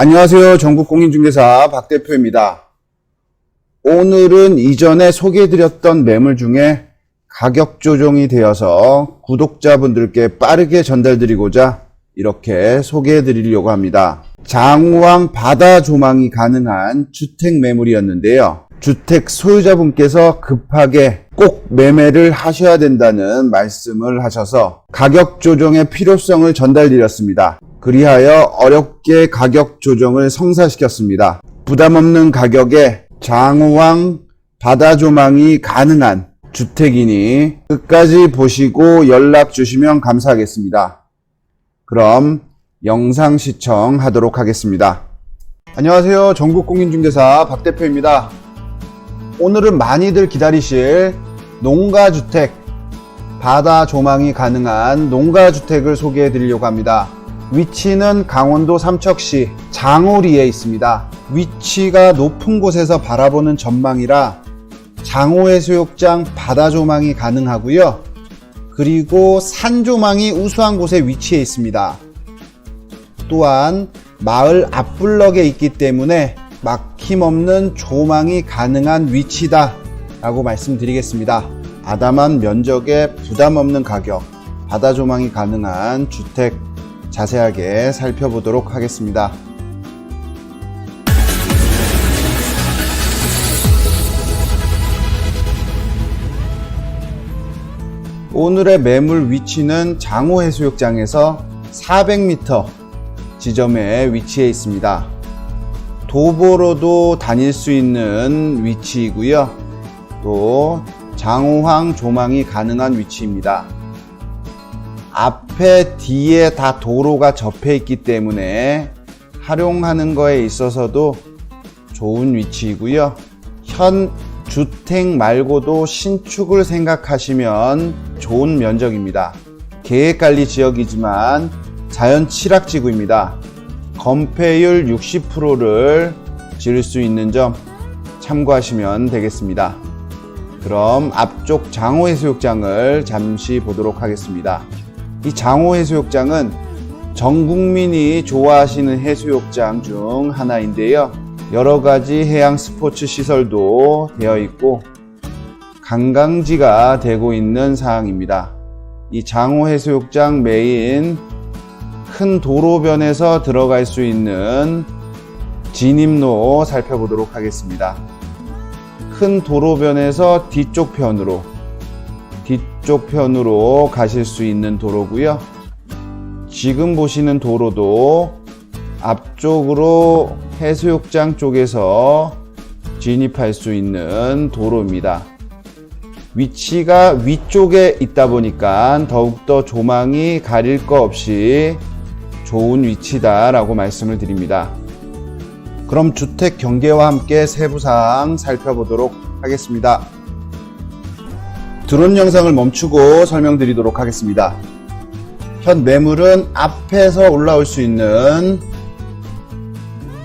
안녕하세요. 전국공인중개사 박 대표입니다. 오늘은 이전에 소개해드렸던 매물 중에 가격 조정이 되어서 구독자분들께 빠르게 전달드리고자 이렇게 소개해드리려고 합니다. 장우왕 바다 조망이 가능한 주택 매물이었는데요. 주택 소유자분께서 급하게 꼭 매매를 하셔야 된다는 말씀을 하셔서 가격 조정의 필요성을 전달드렸습니다. 그리하여 어렵게 가격 조정을 성사시켰습니다. 부담 없는 가격에 장우왕 바다 조망이 가능한 주택이니 끝까지 보시고 연락 주시면 감사하겠습니다. 그럼 영상 시청하도록 하겠습니다. 안녕하세요. 전국공인중개사 박 대표입니다. 오늘은 많이들 기다리실 농가주택, 바다 조망이 가능한 농가주택을 소개해 드리려고 합니다. 위치는 강원도 삼척시 장호리에 있습니다. 위치가 높은 곳에서 바라보는 전망이라 장호해수욕장 바다 조망이 가능하고요. 그리고 산 조망이 우수한 곳에 위치해 있습니다. 또한 마을 앞블럭에 있기 때문에 막힘없는 조망이 가능한 위치다 라고 말씀드리겠습니다. 아담한 면적에 부담 없는 가격, 바다 조망이 가능한 주택 자세하게 살펴보도록 하겠습니다. 오늘의 매물 위치는 장호 해수욕장에서 400m 지점에 위치해 있습니다. 도보로도 다닐 수 있는 위치이고요. 또 장호항 조망이 가능한 위치입니다. 앞에 뒤에 다 도로가 접해 있기 때문에 활용하는 거에 있어서도 좋은 위치이고요. 현 주택 말고도 신축을 생각하시면 좋은 면적입니다. 계획관리 지역이지만 자연 취락지구입니다. 건폐율 60%를 지을 수 있는 점 참고하시면 되겠습니다. 그럼 앞쪽 장호해수욕장을 잠시 보도록 하겠습니다. 이 장호 해수욕장은 전 국민이 좋아하시는 해수욕장 중 하나인데요. 여러 가지 해양 스포츠 시설도 되어 있고 관광지가 되고 있는 사항입니다. 이 장호 해수욕장 메인 큰 도로변에서 들어갈 수 있는 진입로 살펴보도록 하겠습니다. 큰 도로변에서 뒤쪽 편으로 뒤쪽 편으로 가실 수 있는 도로고요. 지금 보시는 도로도 앞쪽으로 해수욕장 쪽에서 진입할 수 있는 도로입니다. 위치가 위쪽에 있다 보니까 더욱더 조망이 가릴 거 없이 좋은 위치다라고 말씀을 드립니다. 그럼 주택 경계와 함께 세부사항 살펴보도록 하겠습니다. 드론 영상을 멈추고 설명드리도록 하겠습니다. 현 매물은 앞에서 올라올 수 있는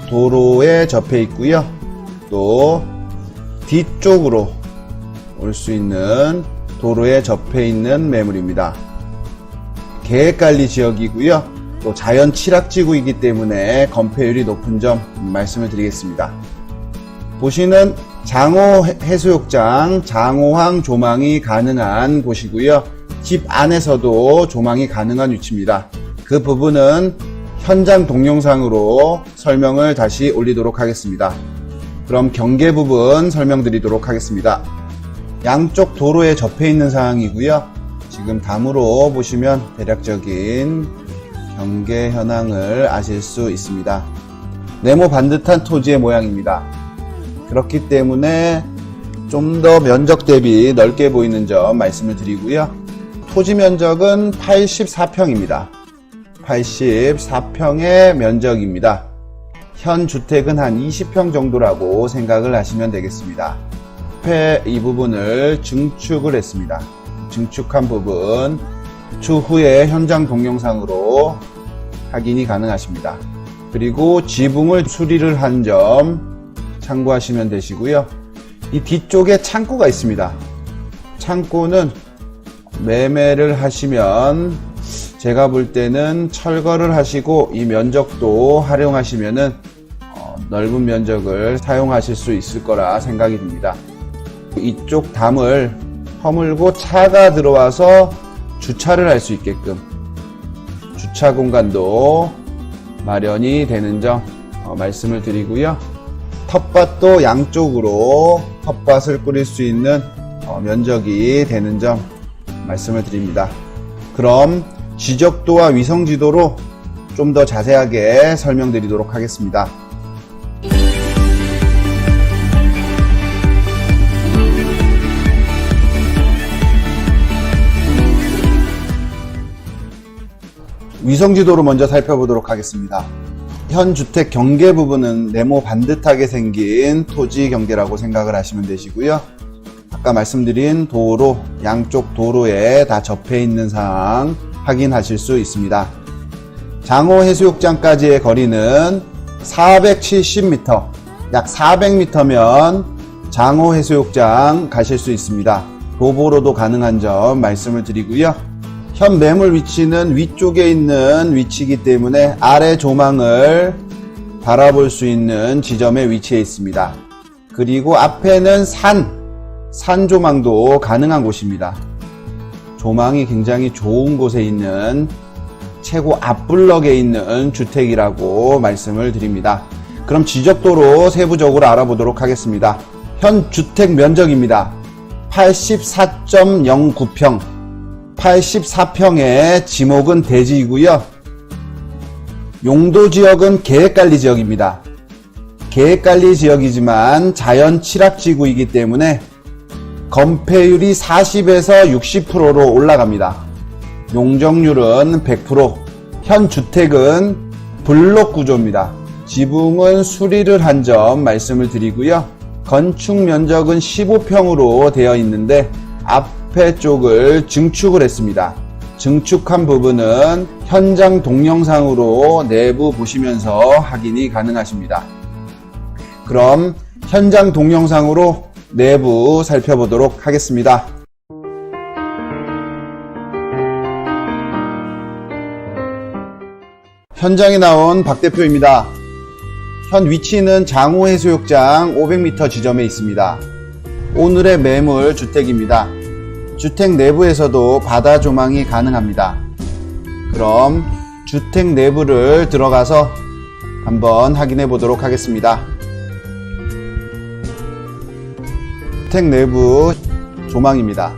도로에 접해 있고요. 또 뒤쪽으로 올 수 있는 도로에 접해 있는 매물입니다. 계획관리 지역이고요. 또 자연 취락지구이기 때문에 건폐율이 높은 점 말씀을 드리겠습니다. 보시는 장호 해수욕장 장호항 조망이 가능한 곳이고요. 집 안에서도 조망이 가능한 위치입니다. 그 부분은 현장 동영상으로 설명을 다시 올리도록 하겠습니다. 그럼 경계 부분 설명드리도록 하겠습니다. 양쪽 도로에 접해 있는 상황이고요. 지금 담으로 보시면 대략적인 경계 현황을 아실 수 있습니다. 네모 반듯한 토지의 모양입니다. 그렇기 때문에 좀 더 면적 대비 넓게 보이는 점 말씀을 드리고요. 토지 면적은 84평입니다. 84평의 면적입니다. 현 주택은 한 20평 정도라고 생각을 하시면 되겠습니다. 앞에 이 부분을 증축을 했습니다. 증축한 부분 추후에 현장 동영상으로 확인이 가능하십니다. 그리고 지붕을 수리를 한 점 참고하시면 되시고요. 이 뒤쪽에 창고가 있습니다. 창고는 매매를 하시면 제가 볼 때는 철거를 하시고 이 면적도 활용하시면은 어, 넓은 면적을 사용하실 수 있을 거라 생각이 듭니다. 이쪽 담을 허물고 차가 들어와서 주차를 할 수 있게끔 주차 공간도 마련이 되는 점 어, 말씀을 드리고요. 텃밭도 양쪽으로 텃밭을 꾸릴 수 있는 어, 면적이 되는 점 말씀을 드립니다. 그럼 지적도와 위성지도로 좀 더 자세하게 설명드리도록 하겠습니다. 위성지도로 먼저 살펴보도록 하겠습니다. 현 주택 경계 부분은 네모 반듯하게 생긴 토지 경계라고 생각을 하시면 되시고요. 아까 말씀드린 도로, 양쪽 도로에 다 접해 있는 상황 확인하실 수 있습니다. 장호 해수욕장까지의 거리는 470m, 약 400m면 장호 해수욕장 가실 수 있습니다. 도보로도 가능한 점 말씀을 드리고요. 현 매물 위치는 위쪽에 있는 위치이기 때문에 아래 조망을 바라볼 수 있는 지점에 위치해 있습니다. 그리고 앞에는 산, 산 조망도 가능한 곳입니다. 조망이 굉장히 좋은 곳에 있는 최고 앞블럭에 있는 주택이라고 말씀을 드립니다. 그럼 지적도로 세부적으로 알아보도록 하겠습니다. 현 주택 면적입니다. 84.09평, 84평의 지목은 대지이고요. 용도 지역은 계획관리 지역입니다. 계획관리 지역이지만 자연 취락지구이기 때문에 건폐율이 40에서 60%로 올라갑니다. 용적률은 100%, 현 주택은 블록 구조입니다. 지붕은 수리를 한 점 말씀을 드리고요. 건축 면적은 15평으로 되어 있는데 앞 에 쪽을 증축을 했습니다. 증축한 부분은 현장 동영상으로 내부 보시면서 확인이 가능하십니다. 그럼 현장 동영상으로 내부 살펴보도록 하겠습니다. 현장에 나온 박 대표입니다. 현 위치는 장호 해수욕장 500m 지점에 있습니다. 오늘의 매물 주택입니다. 주택 내부에서도 바다 조망이 가능합니다. 그럼 주택 내부를 들어가서 한번 확인해 보도록 하겠습니다. 주택 내부 조망입니다.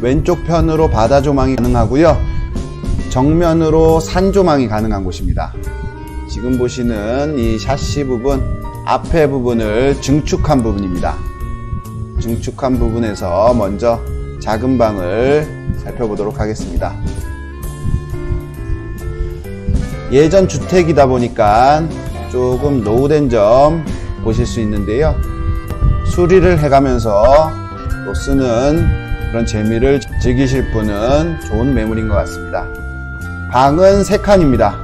왼쪽 편으로 바다 조망이 가능하고요. 정면으로 산 조망이 가능한 곳입니다. 지금 보시는 이 샤시 부분, 앞에 부분을 증축한 부분입니다. 증축한 부분에서 먼저 작은 방을 살펴보도록 하겠습니다. 예전 주택이다 보니까 조금 노후된 점 보실 수 있는데요. 수리를 해가면서 또 쓰는 그런 재미를 즐기실 분은 좋은 매물인 것 같습니다. 방은 3칸입니다.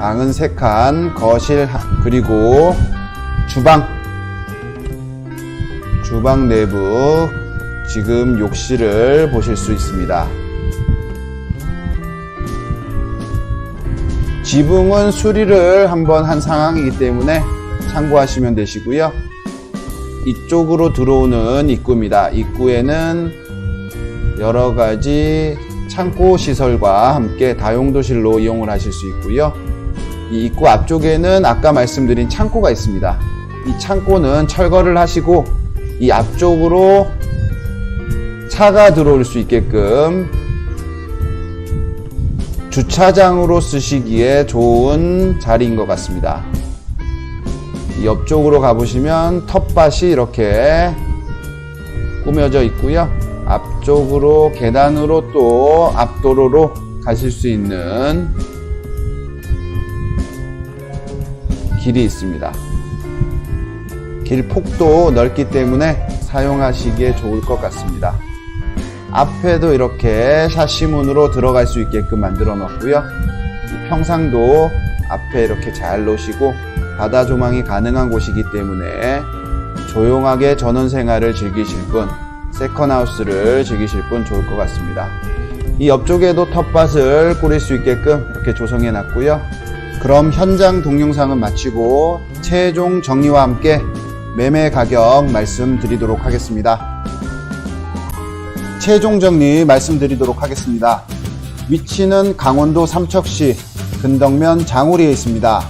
방은 3칸, 거실, 그리고 주방. 주방 내부 지금 욕실을 보실 수 있습니다. 지붕은 수리를 한번 한 상황이기 때문에 참고하시면 되시고요. 이쪽으로 들어오는 입구입니다. 입구에는 여러 가지 창고 시설과 함께 다용도실로 이용을 하실 수 있고요. 이 입구 앞쪽에는 아까 말씀드린 창고가 있습니다. 이 창고는 철거를 하시고 이 앞쪽으로 차가 들어올 수 있게끔 주차장으로 쓰시기에 좋은 자리인 것 같습니다. 옆쪽으로 가보시면 텃밭이 이렇게 꾸며져 있고요. 앞쪽으로 계단으로 또 앞도로로 가실 수 있는 길이 있습니다. 길 폭도 넓기 때문에 사용하시기에 좋을 것 같습니다. 앞에도 이렇게 샤시문으로 들어갈 수 있게끔 만들어 놓고요. 평상도 앞에 이렇게 잘 놓으시고 바다 조망이 가능한 곳이기 때문에 조용하게 전원 생활을 즐기실 분, 세컨하우스를 즐기실 분 좋을 것 같습니다. 이 옆쪽에도 텃밭을 꾸릴 수 있게끔 이렇게 조성해 놨고요. 그럼 현장 동영상은 마치고 최종 정리와 함께 매매 가격 말씀드리도록 하겠습니다. 최종 정리 말씀드리도록 하겠습니다. 위치는 강원도 삼척시 근덕면 장우리에 있습니다.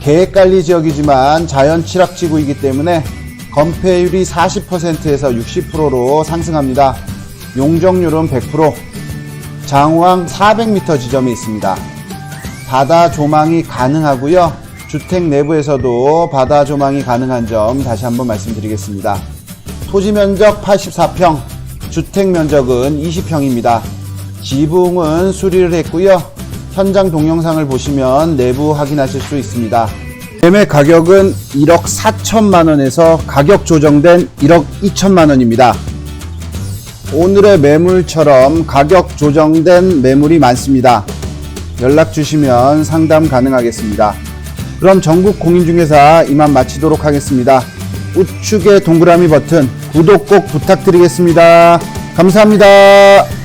계획관리 지역이지만 자연 취락지구이기 때문에 건폐율이 40%에서 60%로 상승합니다. 용적률은 100%, 장왕 400m 지점에 있습니다. 바다 조망이 가능하고요. 주택 내부에서도 바다 조망이 가능한 점 다시 한번 말씀드리겠습니다. 토지 면적 84평, 주택 면적은 20평입니다. 지붕은 수리를 했고요. 현장 동영상을 보시면 내부 확인하실 수 있습니다. 매매 가격은 1억 4천만 원에서 가격 조정된 1억 2천만 원입니다. 오늘의 매물처럼 가격 조정된 매물이 많습니다. 연락 주시면 상담 가능하겠습니다. 그럼 전국 공인중개사 이만 마치도록 하겠습니다. 우측의 동그라미 버튼 구독 꼭 부탁드리겠습니다. 감사합니다.